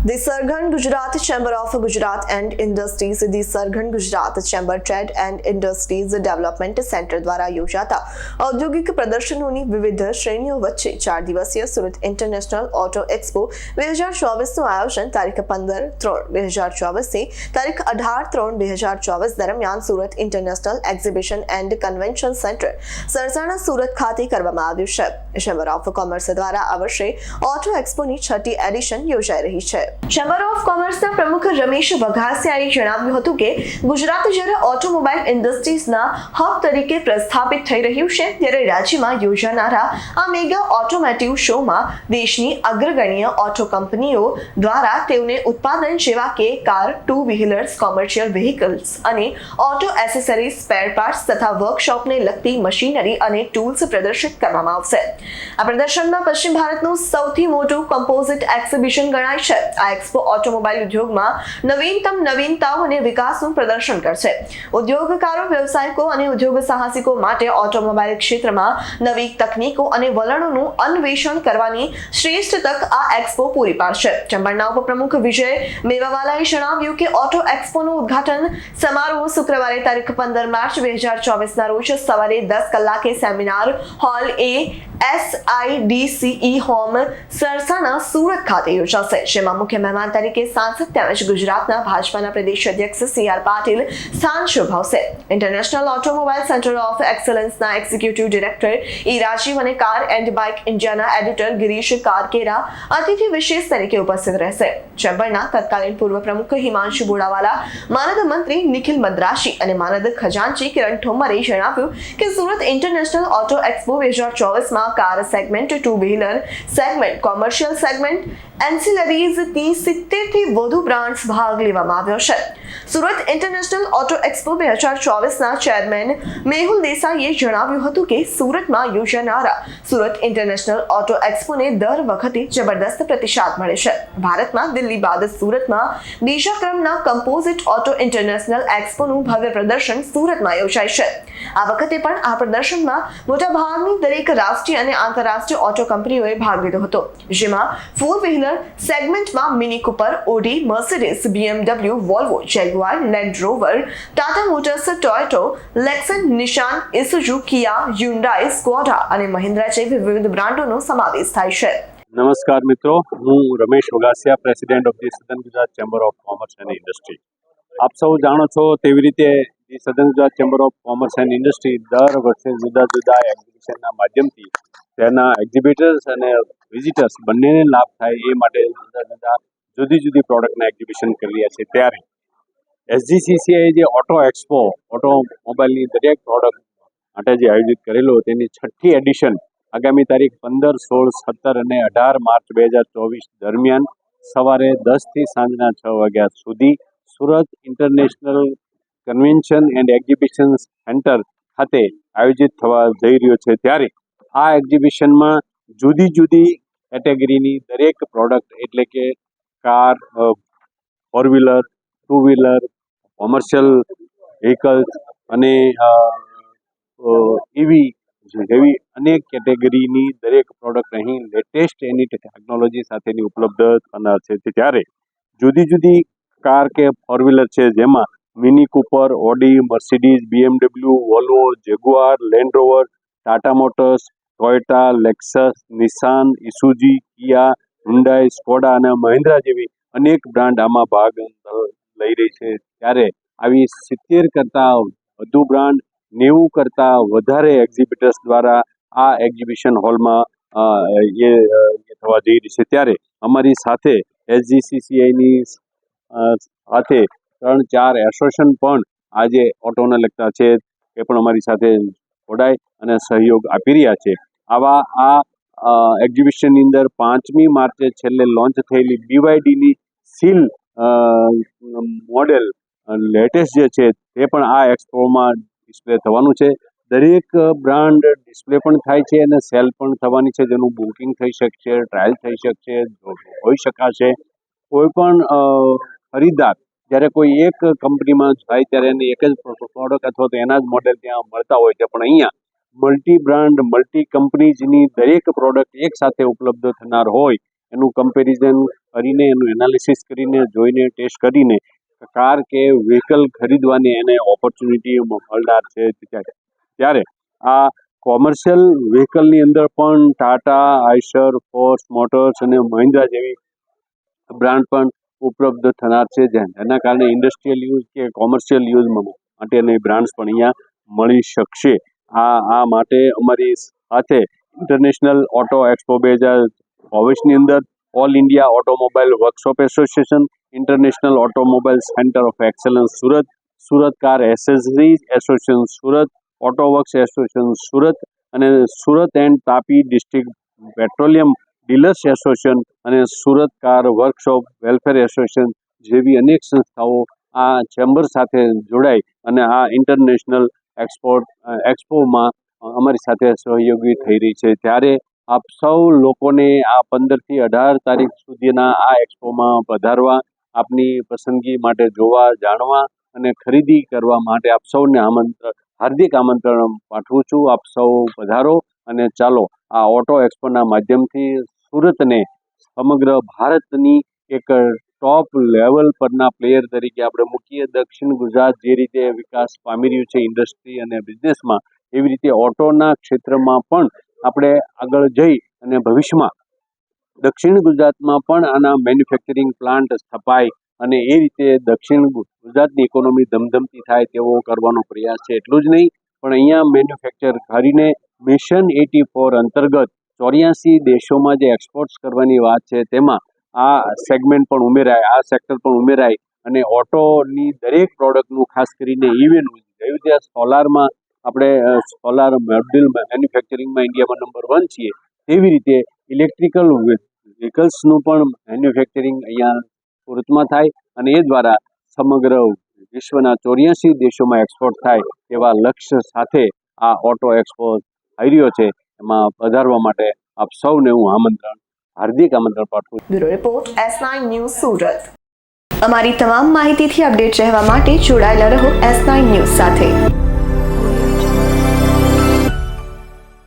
The southern Gujarat chamber of Gujarat and industries, the southern Gujarat chamber trade and industries development centre દ્વારા યોજાતા ઔદ્યોગિક પ્રદર્શનોની વિવિધ શ્રેણીઓ વચ્ચે ચાર દિવસીય સુરત ઇન્ટરનેશનલ ઓટો એક્સપો બે હજાર ચોવીસનું આયોજન તારીખ પંદર ત્રણ બે હજાર ચોવીસથી તારીખ અઢાર ત્રણ બે હજાર ચોવીસ દરમિયાન Surat international exhibition and convention centre Sarsana Surat ખાતે કરવામાં આવ્યું છે. ચેમ્બર ઓફ કોમર્સ દ્વારા આ વર્ષે ઓટો એક્સપોની છઠ્ઠી એડિશન યોજાઈ રહી છે. ચેમ્બર ઓફ કોમર્સના પ્રમુખ રમેશ વઘાસિયાએ જણાવ્યું હતું કે ગુજરાત જ્યારે ઓટોમોબાઈલ ઇન્ડસ્ટ્રીઝના હબ તરીકે પ્રસ્થાપિત થઈ રહ્યું છે, ત્યારે રાજ્યમાં યોજાનારા આ મેગા ઓટોમેટિવ શોમાં દેશની અગ્રગણ્ય ઓટો કંપનીઓ દ્વારા તેઓને ઉત્પાદન જેવા કે car two wheelers commercial vehicles અને ઓટો એસેસરીઝ, સ્પેર પાર્ટ્સ તથા વર્કશોપને લગતી મશીનરી અને ટૂલ્સ પ્રદર્શિત કરવામાં આવશે. આ પ્રદર્શનમાં પશ્ચિમ ભારતનું સૌથી મોટું કમ્પોઝિટ એક્ઝિબિશન ગણાય છે. આ એક્સપો ઓટોમોબાઈલ ઉદ્યોગમાં નવીનતમ નવીનતાઓ અને વિકાસનું પ્રદર્શન કરશે. ઉદ્યોગકારો, વ્યવસાયિકો અને ઉદ્યોગ સાહસિકો માટે ઓટોમોબાઈલ ક્ષેત્રમાં નવી તકનીકો અને વલણોનું અન્વેષણ કરવાની શ્રેષ્ઠ તક આ એક્સપો પૂરી પાડશે. ચંબળના ઉપપ્રમુખ વિજય મેવાવાલાએ જણાવ્યું કે ઓટો એક્સપોનું ઉદ્ઘાટન સમારોહ શુક્રવારે તારીખ પંદર માર્ચ બે હજાર ચોવીસના રોજ સવારે દસ કલાકે seminar hall A SIDCE home Sarsana Surat ખાતે યોજાશે, જેમાં મુખ્ય મહેમાન તરીકે સાંસદ તેમજ ગુજરાતના ભાજપાના પ્રદેશ અધ્યક્ષ સી આર પાટીલ સ્થાન શોભાવશે. ઇન્ટરનેશનલ ઓટોમોબાઈલ સેન્ટર ઓફ એક્સલન્સના એક્ઝિક્યુટિવ ડિરેક્ટર ઈ રાજીવ અને કાર એન્ડ બાઇક ઇન્ડિયાના એડિટર ગિરીશ કારકેરા અતિથિ વિશેષ તરીકે ઉપસ્થિત રહેશે. ચેમ્બરના તત્કાલીન પૂર્વ પ્રમુખ હિમાંશુ બોડાવાલા, માનદ મંત્રી નિખિલ મદ્રાશી અને માનદ ખજાનચી કિરણ ઠોમરે જણાવ્યું કે સુરત ઇન્ટરનેશનલ ઓટો એક્સપો બે હજાર ચોવીસમાં car segment two wheeler segment commercial segment એન્સિલરીઝથી સિત્તેરથી વધુ બ્રાન્ડ્સ ભાગ લેવામાં આવ્યો છે. સુરત ઇન્ટરનેશનલ ઓટો એક્સપો બે હજાર ચોવીસના ચેરમેન મેહુલ દેસાઈએ જણાવ્યું હતું કે સુરતમાં યોજાનારા સુરત ઇન્ટરનેશનલ ઓટો એક્સપોને દર વખતે જબરદસ્ત પ્રતિસાદ મળે છે. ભારતમાં દિલ્હી બાદ સુરતમાં બીજા ક્રમના કમ્પોઝિટ ઓટો ઇન્ટરનેશનલ એક્સપોનું ભવ્ય પ્રદર્શન સુરતમાં યોજાય છે. આ વખતે પણ આ પ્રદર્શનમાં મોટાભાગની દરેક રાષ્ટ્રીય અને આંતરરાષ્ટ્રીય ઓટો કંપનીઓએ ભાગ લીધો હતો, જેમાં ફોર વ્હીલર સેગમેન્ટમાં Mini Cooper Audi, Mercedes, BMW, Volvo Jaguar Land Rover, Tata Motors, Toyota, Lexus, Nissan, Isuzu, Kia, Hyundai Skoda અને મહિન્દ્રા જેવી વિવિધ બ્રાન્ડોનો સમાવેશ થાય છે. નમસ્કાર મિત્રો, હું Ramesh Vaghasiya president of the southern Gujarat chamber of commerce and industry. આપ સૌ જાણો છો તેવી રીતે the southern Gujarat chamber of commerce and industry દર વર્ષે જુદા જુદા એક્ઝિબિશનના માધ્યમથી તેના એક્ઝિબિટર્સ અને વિઝિટર્સ બંનેને લાભ થાય એ માટે જુદા જુદા જુદી જુદી પ્રોડક્ટના એક્ઝિબિશન કરી રહ્યા છે. ત્યારે એસજીસીસીઆઈ જે ઓટો એક્સપો ઓટોમોબાઈલની દરેક પ્રોડક્ટ માટે જે આયોજિત કરેલો તેની છઠ્ઠી એડિશન આગામી તારીખ પંદર, સોળ, સત્તર અને અઢાર માર્ચ બે હજાર ચોવીસ દરમિયાન સવારે દસથી સાંજના છ વાગ્યા સુધી Surat international convention and exhibition centre ખાતે આયોજિત થવા જઈ રહ્યો છે. ત્યારે આ એક્ઝિબિશનમાં જુદી જુદી કેટેગરીની દરેક પ્રોડક્ટ એટલે કે car four wheeler two wheeler commercial vehicles અને ઇવી જેવી અનેક કેટેગરીની દરેક પ્રોડક્ટ અહીં લેટેસ્ટ એની ટેકનોલોજી સાથેની ઉપલબ્ધ થનાર છે. ત્યારે જુદી જુદી કાર કે ફોર વ્હીલર છે જેમાં Mini Cooper Audi Mercedes BMW Volvo Jaguar Land Rover Tata Motors Toyota Lexus Nissan Isuzu Kia Hyundai Skoda અને મહિન્દ્રા જેવી અનેક બ્રાન્ડ આમાં ભાગ લઈ રહી છે. ત્યારે આવી સિત્તેર કરતાં વધુ બ્રાન્ડ નેવું કરતાં વધારે એક્ઝિબિટર્સ દ્વારા આ એક્ઝિબિશન હોલમાં એ થવા જઈ રહી છે. ત્યારે અમારી સાથે એસજીસીસીઆઈની સાથે ત્રણ, ચાર એસોસિએશન પણ આજે ઓટોને લગતા છે એ પણ અમારી સાથે જોડાય અને સહયોગ આપી રહ્યા છે. આવા આ એક્ઝિબિશનની અંદર પાંચમી માર્ચે છેલ્લે લોન્ચ થયેલી બીવાયડીની સીલ મોડેલ લેટેસ્ટ જે છે તે પણ આ એક્સપોમાં ડિસ્પ્લે થવાનું છે. દરેક બ્રાન્ડ ડિસ્પ્લે પણ થાય છે અને સેલ પણ થવાની છે, જેનું બુકિંગ થઈ શકશે ટ્રાયલ થઈ શકશે હોઈ શકાશે. કોઈ પણ ખરીદદાર જ્યારે કોઈ એક કંપનીમાં જાય ત્યારે એને એક જ પ્રોડક્ટ અથવા તો એના જ મોડેલ ત્યાં મળતા હોય છે. પણ અહીંયા મલ્ટી બ્રાન્ડ મલ્ટી કંપનીઝની દરેક પ્રોડક્ટ એક સાથે ઉપલબ્ધ થનાર હોય, એનું કમ્પેરિઝન કરીને, એનું એનાલિસિસ કરીને, જોઈને ટેસ્ટ કરીને, કાર કે વ્હીકલ ખરીદવાની એને ઓપોર્ચ્યુનિટી મળનાર છે. ત્યારે આ કોમર્શિયલ વ્હીકલની અંદર પણ ટાટા આઈશર ફોર્સ મોટર્સ અને મહિન્દ્રા જેવી બ્રાન્ડ પણ ઉપલબ્ધ થનાર છે જેના કારણે ઇન્ડસ્ટ્રીયલ યુઝ કે કોમર્શિયલ યુઝ માટેની બ્રાન્ડ્સ પણ અહીંયા મળી શકશે. આ આ માટે અમારી સાથે ઇન્ટરનેશનલ ઓટો એક્સપો બે હજાર ચોવીસની અંદર all India automobile workshop association international automobile centre of excellence Surat Surat car accessories association Surat auto works association Surat અને Surat and Tapi district petroleum dealers association અને Surat car workshop, welfare association જેવી અનેક સંસ્થાઓ આ chamber સાથે જોડાઈ અને આ ઇન્ટરનેશનલ એક્સપોર્ટ એક્સપોમાં અમારી સાથે સહયોગી થઈ રહી છે. ત્યારે આપ સૌ લોકોને આ પંદરથી અઢાર તારીખ સુધીના આ એક્સપોમાં પધારવા, આપની પસંદગી માટે જોવા, જાણવા અને ખરીદી કરવા માટે આપ સૌને આમંત્રણ હાર્દિક આમંત્રણ પાઠવું છું. આપ સૌ પધારો અને ચાલો આ ઓટો એક્સપોના માધ્યમથી સુરતને સમગ્ર ભારતની એક ટોપ લેવલ પરના પ્લેયર તરીકે આપણે મૂકીએ. દક્ષિણ ગુજરાત જે રીતે વિકાસ પામી રહ્યું છે ઇન્ડસ્ટ્રી અને બિઝનેસમાં એવી રીતે ઓટોના ક્ષેત્રમાં પણ આપણે આગળ જઈ અને ભવિષ્યમાં દક્ષિણ ગુજરાતમાં પણ આના મેન્યુફેક્ચરિંગ પ્લાન્ટ સ્થપાય અને એ રીતે દક્ષિણ ગુજરાતની ઇકોનોમી ધમધમતી થાય તેવો કરવાનો પ્રયાસ છે. એટલું જ નહીં, પણ અહીંયા મેન્યુફેક્ચર કરીને મિશન એટી ફોર અંતર્ગત ચોર્યાસી દેશોમાં જે એક્સપોર્ટ્સ કરવાની વાત છે, તેમાં આ સેગમેન્ટ પણ ઉમેરાય, આ સેક્ટર પણ ઉમેરાય અને ઓટોની દરેક પ્રોડક્ટનું ખાસ કરીને ઇવેનું જેવી રીતે સોલારમાં આપણે સોલાર મોડ્યુલ મેન્યુફેક્ચરિંગમાં ઇન્ડિયામાં નંબર વન છીએ, તેવી રીતે ઇલેક્ટ્રિકલ વ્હીકલ્સનું પણ મેન્યુફેક્ચરિંગ અહીંયા સુરતમાં થાય અને એ દ્વારા સમગ્ર વિશ્વના ચોર્યાસી દેશોમાં એક્સપોર્ટ થાય એવા લક્ષ્ય સાથે આ ઓટો એક્સપો થઈ રહ્યો છે. એમાં પધારવા માટે આપ સૌને હું આમંત્રણ, હાર્દિક આમંત્રણ પાઠવું bureau report S news Surat. અમારી તમામ માહિતીથી અપડેટ રહેવા માટે જોડાયેલા રહો એસ ન્યૂઝ સાથે.